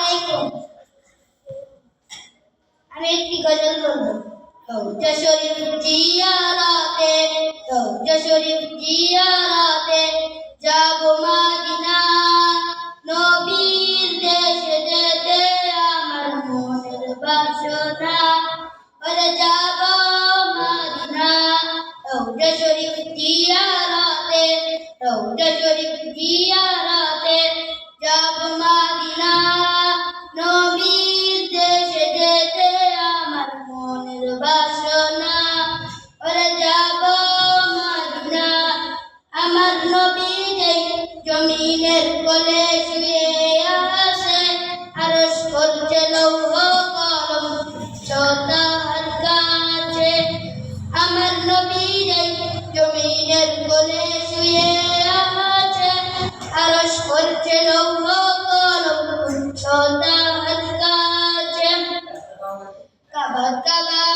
আলাইকুম। আমি একটি গজল বলব। সৌজ শরীফ জিয়ারাতে সৌজ শরীফ জিয়ারাতে যাব মাদিনা। নবীর দেশে যেতে আমার মনের বাসনা। ওরে যাব জমিনের কোলে শুয়ে আছে আরশ করছে লৌহ কলম। সদার কাছে আমার নবী যেই জমিনের কোলে শুয়ে আছে আরশ করছে লৌহ কলম। সদার কাছে কাবা কাবা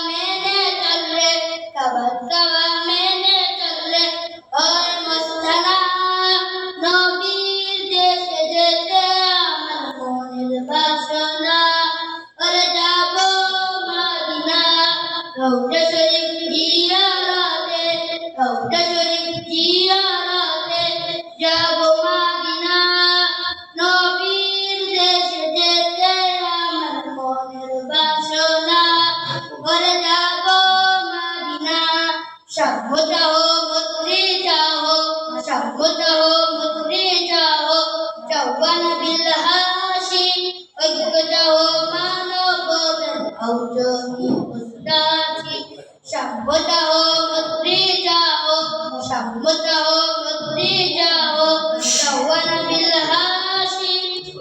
বাসনা ওরে যাব মাদিনা রৌজা শরীফ জিয়ারাতে রৌজা শরীফ জিয়ারাতে যাব মাদিনা নবীর দেশে যেতে আমার মনের বাসনা ওরে যাব মাদিনা সভ্য চাও কৌচকি উস্তাছি সম্মতাহ গোত্রে যাহ সম্মতাহ গোত্রে যাহ সৌবন বিলহাসি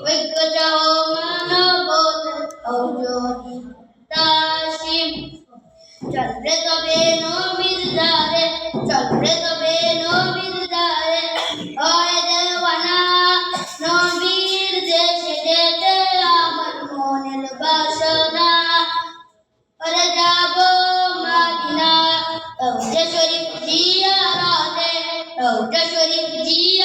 ঐক্যজাহ মানবত কৌচকি উস্তাছি চলবে তবে নো মিলদারে চলবে তবে নো 有着些人机。